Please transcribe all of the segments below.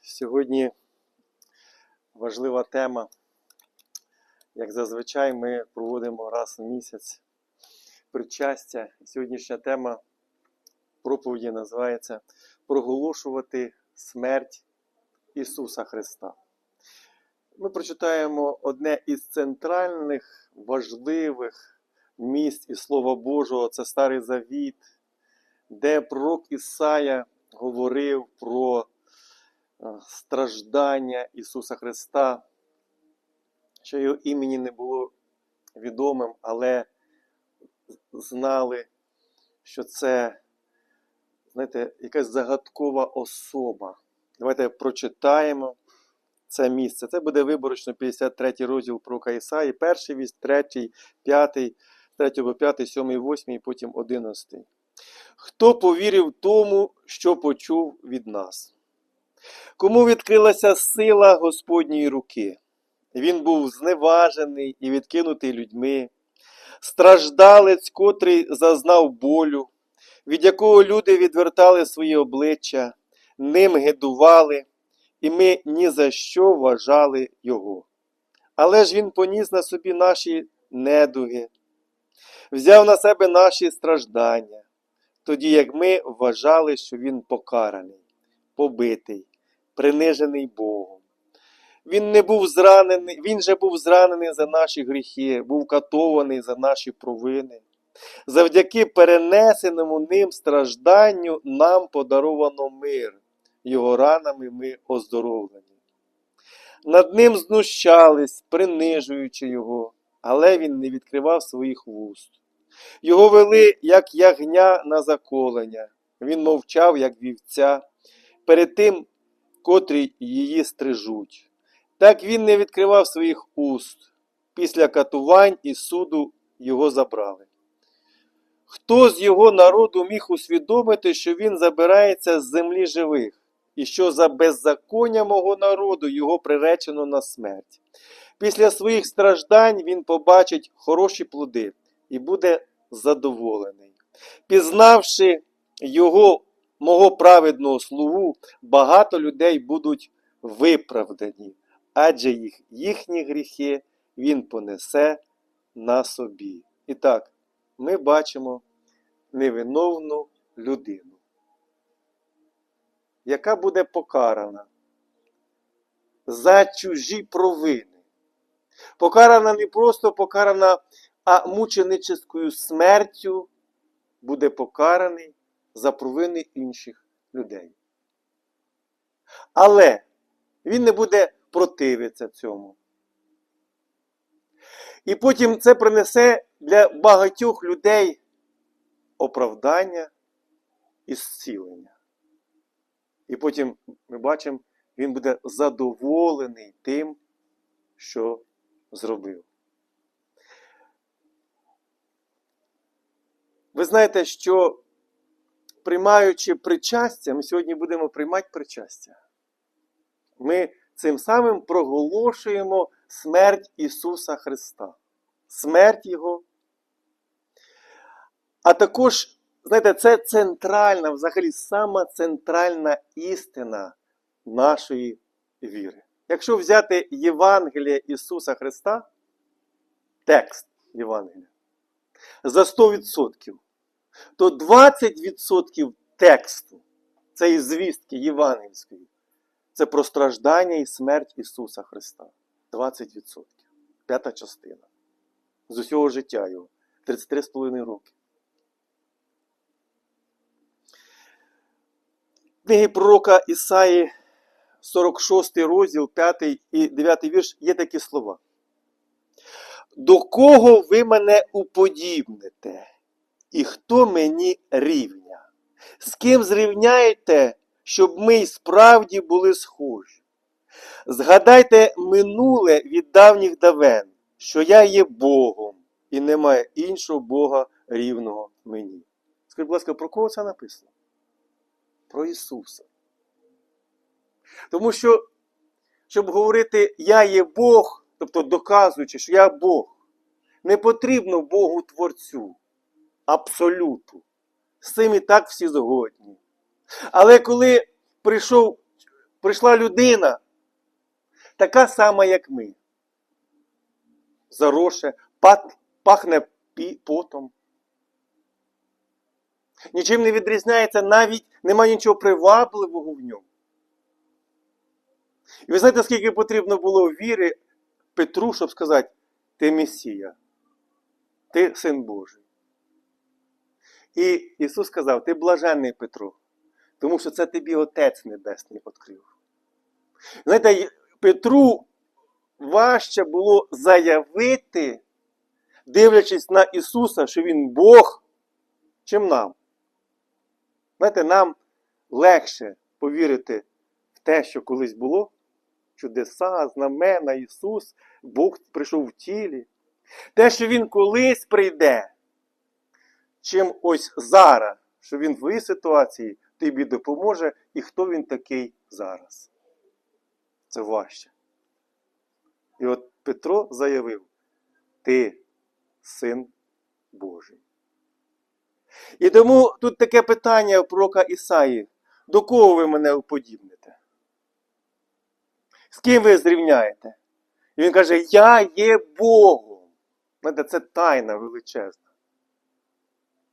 Сьогодні важлива тема. Як зазвичай, ми проводимо раз в місяць причастя. Сьогоднішня тема проповіді називається Проголошувати смерть Ісуса Христа. Ми прочитаємо одне із центральних важливих місць із Слова Божого це Старий Завіт, де пророк Ісая говорив про страждання Ісуса Христа, що його імені не було відомим, але знали, що це, знаєте, якась загадкова особа. Давайте прочитаємо це місце. Це буде виборочно 53 розділ пророка Ісаї, перший вість, третій, п'ятий, третій по п'ятий, сьомий, восьмий, і потім одинадцятий. Хто повірив тому, що почув від нас? Кому відкрилася сила Господньої руки? Він був зневажений і відкинутий людьми, страждалець, котрий зазнав болю, від якого люди відвертали свої обличчя, ним гидували, і ми ні за що вважали його. Але ж він поніс на собі наші недуги, взяв на себе наші страждання, тоді як ми вважали, що він покараний, побитий, принижений Богом. Він не був зранений, він же був зранений за наші гріхи, був катований за наші провини. Завдяки перенесеному ним стражданню нам подаровано мир, його ранами ми оздоровлені. Над ним знущались, принижуючи його, але він не відкривав своїх вуст. Його вели, як ягня на заколення. Він мовчав, як вівця, перед тим, котрі її стрижуть. Так він не відкривав своїх уст. Після катувань і суду його забрали. Хто з його народу міг усвідомити, що він забирається з землі живих, і що за беззаконня мого народу його приречено на смерть? Після своїх страждань він побачить хороші плоди і буде задоволений. Пізнавши його, мого праведного слугу, багато людей будуть виправдані, адже їх, їхні гріхи він понесе на собі. І так, ми бачимо невиновну людину, яка буде покарана за чужі провини. Покарана не просто покарана, а мученическою смертю буде покараний за провини інших людей. Але він не буде противитися цьому. І потім це принесе для багатьох людей оправдання і зцілення. І потім ми бачимо, він буде задоволений тим, що зробив. Ви знаєте, що приймаючи причастя, ми сьогодні будемо приймати причастя. Ми цим самим проголошуємо смерть Ісуса Христа, смерть Його. А також, знаєте, це центральна, взагалі сама центральна істина нашої віри. Якщо взяти Євангеліє Ісуса Христа, текст Євангелія, за 100%, то 20% тексту цієї звістки євангельської це про страждання і смерть Ісуса Христа. 20%. П'ята частина. З усього життя Його. 33,5 роки. Книги пророка Ісаї, 46 розділ, 5 і 9 вірш, є такі слова. До кого ви мене уподібните? І хто мені рівня? З ким зрівняєте, щоб ми й справді були схожі? Згадайте минуле від давніх давен, що я є Богом, і немає іншого Бога рівного мені. Скажіть, будь ласка, про кого це написано? Про Ісуса. Тому що, щоб говорити Я є Бог, тобто доказуючи, що я Бог, не потрібно Богу Творцю, абсолюту. З цим і так всі згодні. Але коли прийшов прийшла людина, така сама, як ми. Зароше, пахне потом. Нічим не відрізняється, навіть немає нічого привабливого в ньому. І ви знаєте, скільки потрібно було віри Петру, щоб сказати, ти Месія, ти син Божий. І Ісус сказав, ти блаженний Петро, тому що це тобі Отець Небесний відкрив. Знаєте, Петру важче було заявити, дивлячись на Ісуса, що Він Бог, чим нам. Знаєте, нам легше повірити в те, що колись було, чудеса, знамена, Ісус, Бог прийшов в тілі. Те, що Він колись прийде, чим ось зараз, що Він в твоїй ситуації тобі допоможе, і хто він такий зараз. Це важче. І от Петро заявив: Ти син Божий. І тому тут таке питання у пророка Ісаї: до кого ви мене уподібните? З ким ви зрівняєте? І він каже: Я є Богом. Це тайна величезна.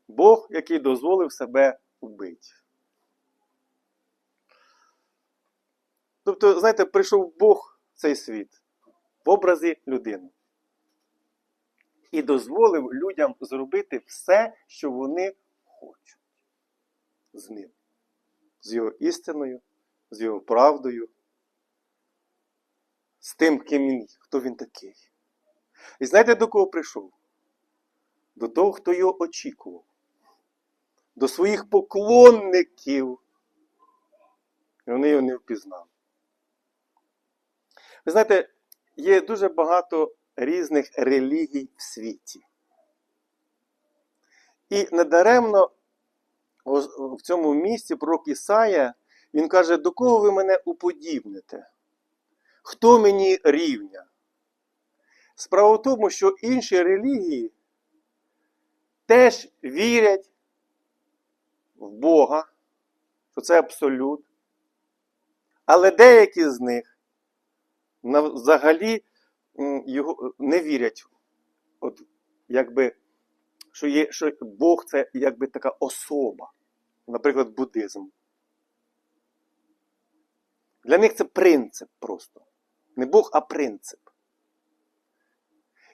Бог, який дозволив себе вбити. Тобто, знаєте, прийшов Бог в цей світ в образі людини. І дозволив людям зробити все, що вони хочуть з ним. З його істиною, з його правдою, з тим, ким він, хто він такий. І знаєте, до кого прийшов? До того, хто його очікував, до своїх поклонників. І вони його не впізнали. Ви знаєте, є дуже багато різних релігій в світі. І недаремно в цьому місці пророк Ісая, він каже, до кого ви мене уподібните? Хто мені рівня? Справа в тому, що інші релігії теж вірять в Бога, що це абсолют. Але деякі з них взагалі його не вірять, от, якби, що, є, що Бог це якби така особа, наприклад, буддизм. Для них це принцип просто. Не Бог, а принцип.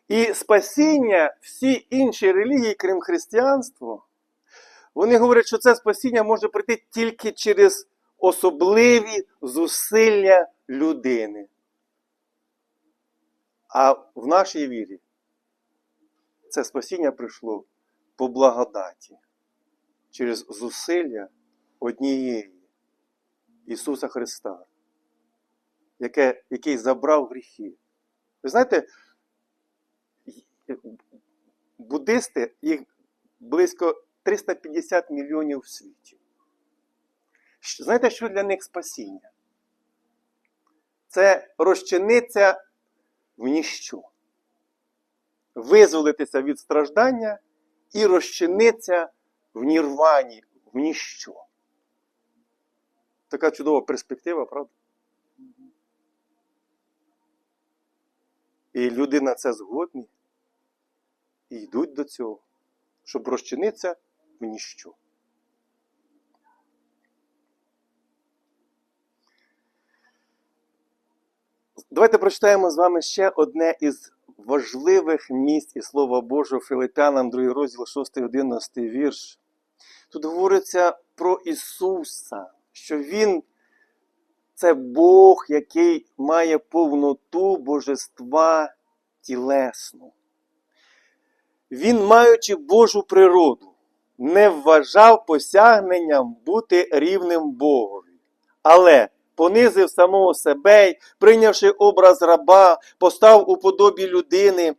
І спасіння, всі інші релігії, крім християнства, вони говорять, що це спасіння може прийти тільки через особливі зусилля людини. А в нашій вірі це спасіння прийшло по благодаті через зусилля однієї Ісуса Христа, яке, який забрав гріхи. Ви знаєте, буддисти, їх близько 350 мільйонів в світі. Знаєте, що для них спасіння? Це розчиниться в ніщо. Визволитися від страждання і розчиниться в нірвані, в ніщо. Така чудова перспектива, правда? І люди на це згодні і йдуть до цього, щоб розчинитися в ніщо. Давайте прочитаємо з вами ще одне із важливих місць із Слова Божого Филипянам, 2 розділ 6, 11 вірш. Тут говориться про Ісуса, що Він це Бог, який має повноту божества тілесну. Він, маючи Божу природу, не вважав посягненням бути рівним Богові, але понизив самого себе, прийнявши образ раба, постав у подобі людини,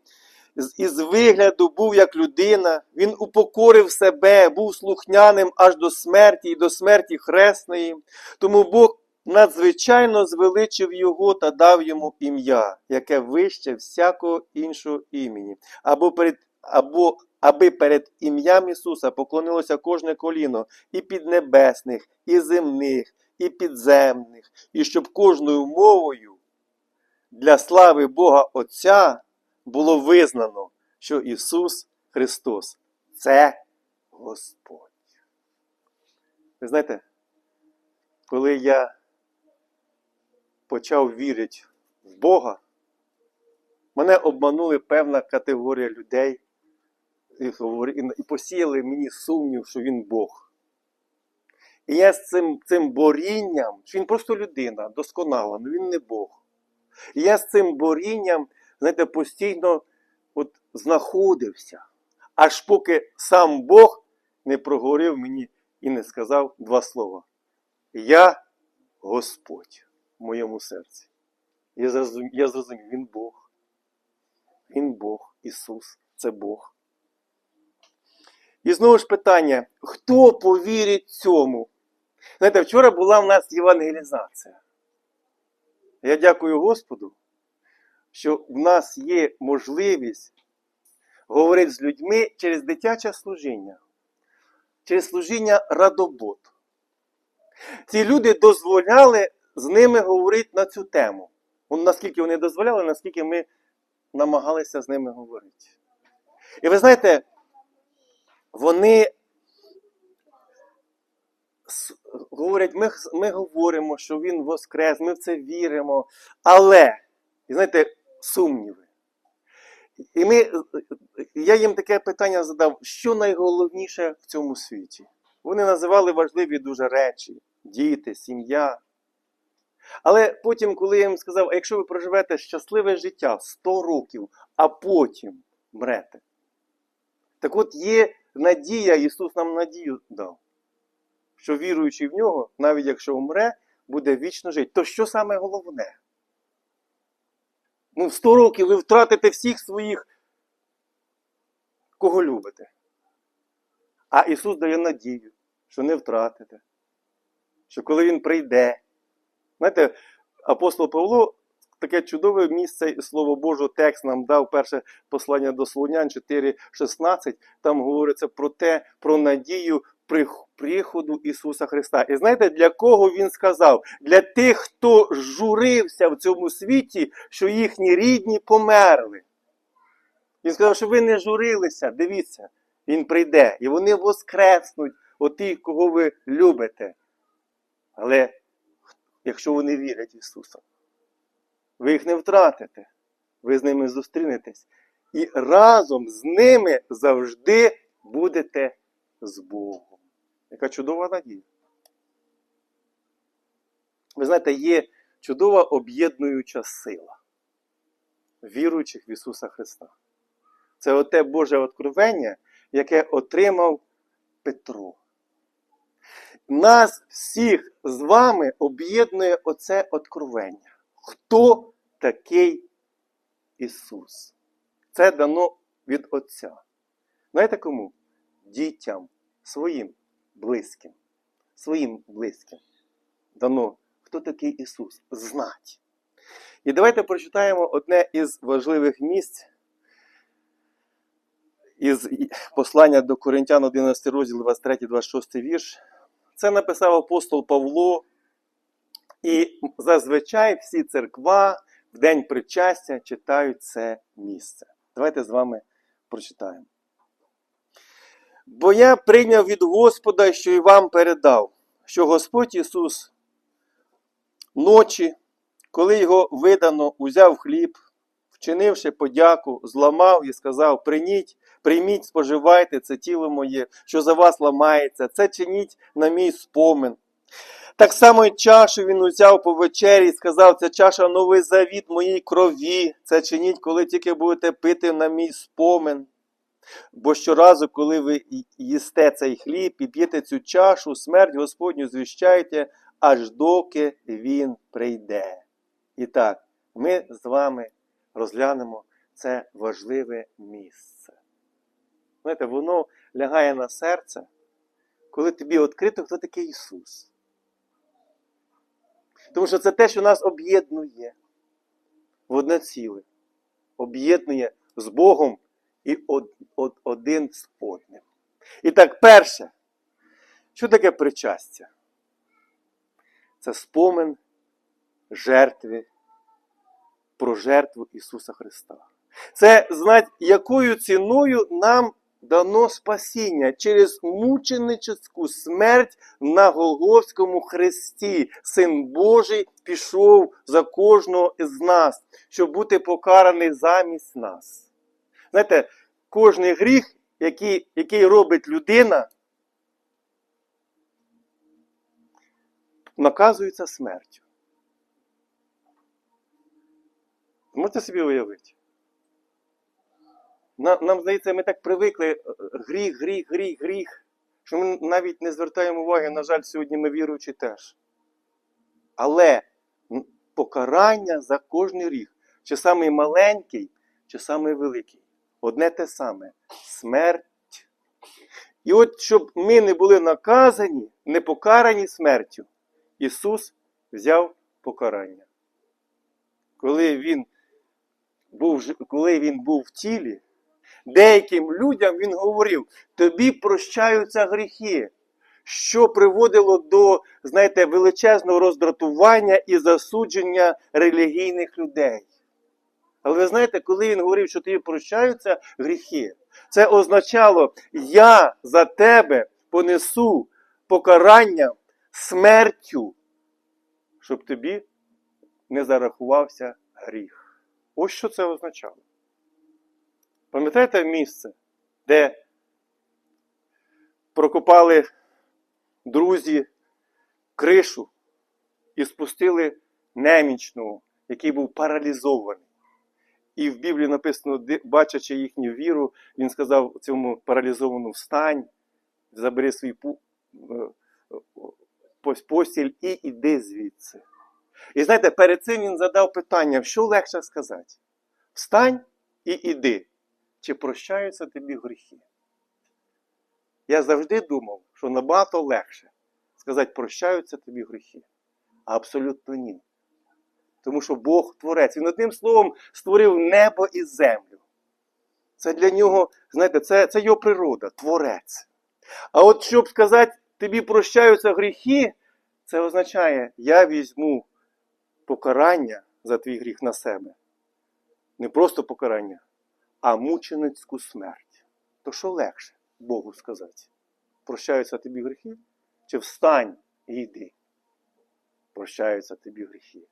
з- із вигляду був як людина, він упокорив себе, був слухняним аж до смерті і до смерті хресної. Тому Бог надзвичайно звеличив його та дав йому ім'я, яке вище всякого іншого імені, або перед, або, аби перед ім'ям Ісуса поклонилося кожне коліно і піднебесних, і земних, і підземних, і щоб кожною мовою для слави Бога Отця було визнано, що Ісус Христос це Господь. Ви знаєте, коли я почав вірити в Бога, мене обманули певна категорія людей і, посіяли мені сумнів, що він Бог. І я з цим, цим борінням, що він просто людина, досконала, але він не Бог. І я з цим борінням, знаєте, постійно от знаходився, аж поки сам Бог не проговорив мені і не сказав два слова. Я Господь в моєму серці. Я зрозумів, я зрозумів, Він Бог. Він Бог, Ісус, це Бог. І знову ж питання: хто повірить цьому? Знаєте, вчора була в нас євангелізація. Я дякую Господу, що в нас є можливість говорити з людьми через дитяче служіння, через служіння радобот. Ці люди дозволяли з ними говорити на цю тему. Наскільки вони дозволяли, наскільки ми намагалися з ними говорити. І ви знаєте, вони говорять, ми, ми говоримо, що він воскрес, ми в це віримо, але, знаєте, сумніви. І ми, я їм таке питання задав, що найголовніше в цьому світі? Вони називали важливі дуже речі: діти, сім'я. Але потім, коли я їм сказав, а якщо ви проживете щасливе життя 100 років, а потім мрете. Так от є надія, Ісус нам надію дав, що віруючи в нього, навіть якщо умре, буде вічно жити. То що саме головне? Ну, в 100 років ви втратите всіх своїх, кого любите. А Ісус дає надію, що не втратите. Що коли Він прийде. Знаєте, апостол Павло таке чудове місце, і Слово Боже, текст нам дав перше послання до Солонян 4,16. Там говориться про те, про надію приходу Ісуса Христа. І знаєте, для кого Він сказав? Для тих, хто журився в цьому світі, що їхні рідні померли. Він сказав, що ви не журилися, дивіться, Він прийде, і вони воскреснуть, оті, кого ви любите. Але якщо вони вірять в Ісуса, ви їх не втратите, ви з ними зустрінетесь. І разом з ними завжди будете з Богом. Яка чудова надія. Ви знаєте, є чудова об'єднуюча сила віруючих в Ісуса Христа. Це оте Боже откровення, яке отримав Петро. Нас всіх з вами об'єднує оце откровення. Хто такий Ісус? Це дано від Отця. Знаєте кому? Дітям, своїм близьким. Своїм близьким. Дано, хто такий Ісус? Знать. І давайте прочитаємо одне із важливих місць із послання до Коринтян 11 розділ 23-26 вірш. Це написав апостол Павло. І зазвичай всі церква в день причастя читають це місце. Давайте з вами прочитаємо. Бо я прийняв від Господа, що і вам передав, що Господь Ісус ночі, коли його видано, узяв хліб, вчинивши подяку, зламав і сказав: Прийміть, прийміть, споживайте це тіло моє, що за вас ламається, це чиніть на мій спомин. Так само й чашу він узяв по вечері і сказав, це чаша новий завіт моїй крові. Це чиніть, коли тільки будете пити на мій спомин. Бо щоразу, коли ви їсте цей хліб і п'єте цю чашу, смерть Господню звіщайте, аж доки він прийде. І так, ми з вами розглянемо це важливе місце. Знаєте, воно лягає на серце, коли тобі відкрито, хто такий Ісус. Тому що це те, що нас об'єднує в одне ціле. Об'єднує з Богом і од, од, один з одним. І так, перше, що таке причастя? це спомин жертви про жертву Ісуса Христа. Це знать, якою ціною нам дано спасіння через мученическу смерть на Голгофському хресті. Син Божий пішов за кожного із нас, щоб бути покараний замість нас. Знаєте, кожний гріх, який, який робить людина, наказується смертю. Можете собі уявити? На- Нам здається, ми так привикли е, гріх, гріх, гріх, гріх, що ми навіть не звертаємо уваги, на жаль, сьогодні ми віруючі теж. Але покарання за кожний гріх, чи самий маленький, чи самий великий, одне те саме смерть. І от щоб ми не були наказані, не покарані смертю, Ісус взяв покарання. Коли Він був, коли він був в тілі, деяким людям він говорив: тобі прощаються гріхи, що приводило до, знаєте, величезного роздратування і засудження релігійних людей. Але ви знаєте, коли він говорив, що тобі прощаються гріхи, це означало, я за тебе понесу покарання смертю, щоб тобі не зарахувався гріх. Ось що це означало. Пам'ятаєте місце, де прокопали друзі кришу і спустили немічного, який був паралізований. І в Біблії написано, бачачи їхню віру, він сказав цьому паралізованому встань, забери свій е, е, пос- постіль і іди звідси. І знаєте, перед цим він задав питання, що легше сказати? Встань і іди. Чи прощаються тобі гріхи? Я завжди думав, що набагато легше сказати, прощаються тобі гріхи. А абсолютно ні. Тому що Бог творець. Він одним словом створив небо і землю. Це для нього, знаєте, це, це його природа, творець. А от щоб сказати, тобі прощаються гріхи, це означає, я візьму покарання за твій гріх на себе. Не просто покарання, а мученицьку смерть. То що легше Богу сказати? Прощаються тобі гріхи? Чи встань і йди? Прощаються тобі гріхи.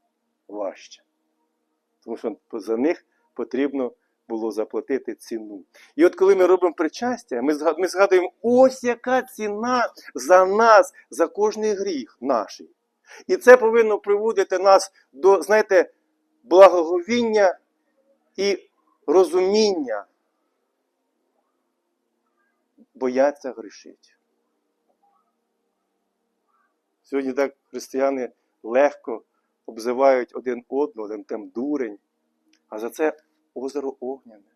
Важче. Тому що за них потрібно було заплатити ціну. І от коли ми робимо причастя, ми згадуємо, ось яка ціна за нас, за кожний гріх наш. І це повинно приводити нас до, знаєте, благоговіння і розуміння. Бояться грішити. Сьогодні так християни легко обзивають один одного, один тем дурень, а за це озеро огняне.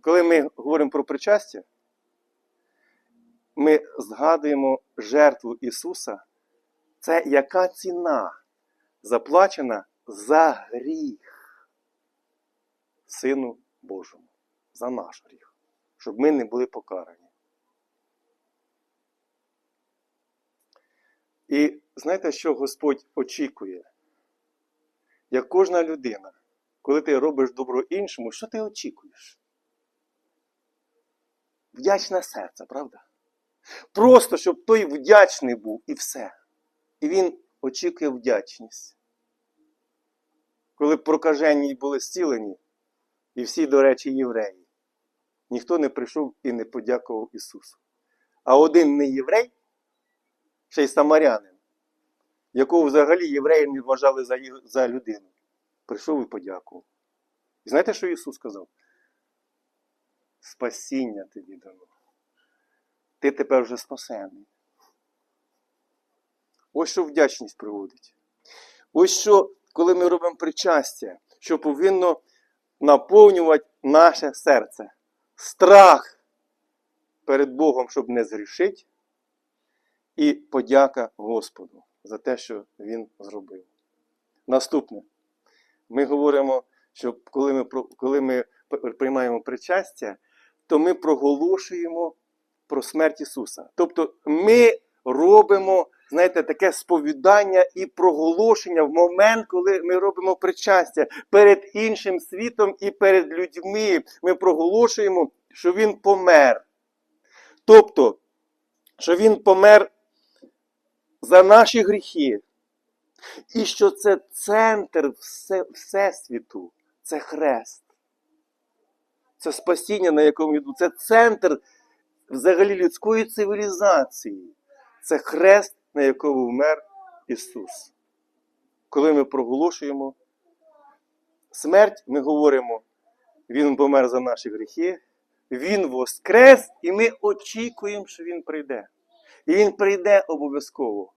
Коли ми говоримо про причастя, ми згадуємо жертву Ісуса, це яка ціна заплачена за гріх Сину Божому, за наш гріх, щоб ми не були покарані. І знаєте, що Господь очікує? Як кожна людина, коли ти робиш добро іншому, що ти очікуєш? Вдячне серце, правда? Просто, щоб той вдячний був і все. І він очікує вдячність. Коли прокажені були зцілені, і всі, до речі, євреї, ніхто не прийшов і не подякував Ісусу. А один не єврей, ще й самарянин, якого взагалі євреї не вважали за, за людину, прийшов і подякував. І знаєте, що Ісус сказав? Спасіння тобі дано. Ти тепер вже спасений. Ось що вдячність приводить. Ось що, коли ми робимо причастя, що повинно наповнювати наше серце. Страх перед Богом, щоб не згрішити, і подяка Господу за те, що Він зробив. Наступне. Ми говоримо, що коли ми, коли ми приймаємо причастя, то ми проголошуємо про смерть Ісуса. Тобто ми робимо знаєте, таке сповідання і проголошення в момент, коли ми робимо причастя перед іншим світом і перед людьми. Ми проголошуємо, що Він помер. Тобто, що Він помер за наші гріхи. І що це центр все, Всесвіту, це хрест. Це спасіння, на якому йду. Це центр взагалі людської цивілізації. Це хрест, на якому вмер Ісус. Коли ми проголошуємо смерть, ми говоримо, Він помер за наші гріхи, Він воскрес, і ми очікуємо, що Він прийде. І Він прийде обов'язково.